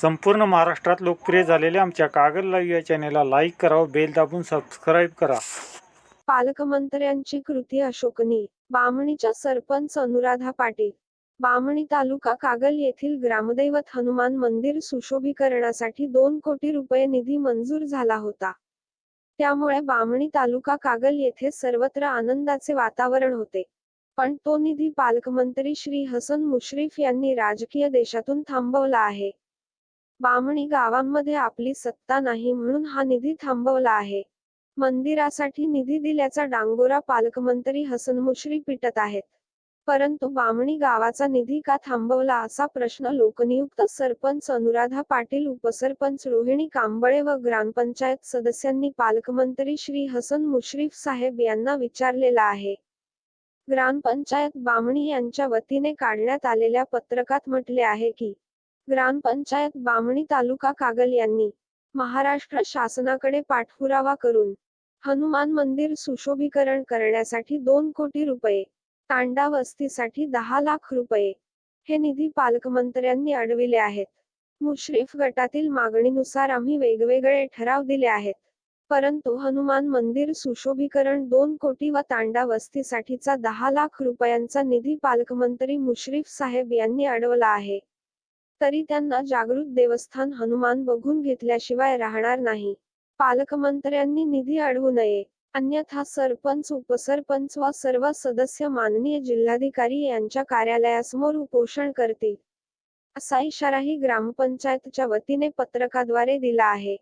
संपूर्ण महाराष्ट्रात लोकप्रिय झालेल्या आमच्या कागद लाईव्ह या चॅनेलला लाईक करा बेल दाबून सबस्क्राईब करा. पालकमंत्र्यांची कृती अशोकनी बामणीच्या सरपंच अनुराधा पाटील बामणी तालुका कागल येथील ग्रामदैवत हनुमान मंदिर सुशोभीकरणासाठी दोन कोटी रुपये निधी मंजूर झाला होता. त्यामुळे बामणी तालुका कागल येथे सर्वत्र आनंदाचे वातावरण होते. पण तो निधी पालकमंत्री श्री हसन मुश्रीफ यांनी राजकीय देशातून थांबवला आहे. बामणी गावांमध्ये आपली सत्ता नाही म्हणून हा निधी थांबवला आहे. मंदिरासाठी निधी दिल्याचा डांगोरा पालकमंत्री हसन मुश्री पिटत आहेत. परंतु बामणी गावाचा निधी का थांबवला असा प्रश्न लोकनियुक्त सरपंच अनुराधा पाटील उपसरपंच रोहिणी कांबळे व ग्रामपंचायत सदस्यांनी पालकमंत्री श्री हसन मुश्रीफ साहेब यांना विचारलेला आहे. ग्रामपंचायत बामणी यांच्या वतीने काढण्यात आलेल्या पत्रकात म्हटले आहे की ग्रामपंचायत बामणी तालुका कागल यांनी महाराष्ट्र शासनाकडे पाठपुरावा करून हनुमान मंदिर सुशोभीकरण करण्यासाठी दोन कोटी रुपये तांडा वस्तीसाठी दहा लाख रुपये हे निधी पालकमंत्र्यांनी अडविले आहेत. मुश्रीफ गटातील मागणीनुसार आम्ही वेगवेगळे ठराव दिले आहेत. परंतु हनुमान मंदिर सुशोभीकरण दोन कोटी व तांडा वस्तीसाठीचा दहा लाख रुपयांचा निधी पालकमंत्री मुश्रीफ साहेब यांनी अडवला आहे. तरी त्यांना जागृत देवस्थान हनुमान बघून घेतल्याशिवाय राहणार नाही. पालकमंत्र्यांनी निधी अडवू नये. अन्यथा सरपंच उपसरपंच व सर्व सदस्य माननीय जिल्हाधिकारी यांच्या कार्यालयासमोर उपोषण करतील. असा इशाराही ग्रामपंचायतच्या वतीने पत्रकाद्वारे दिला आहे.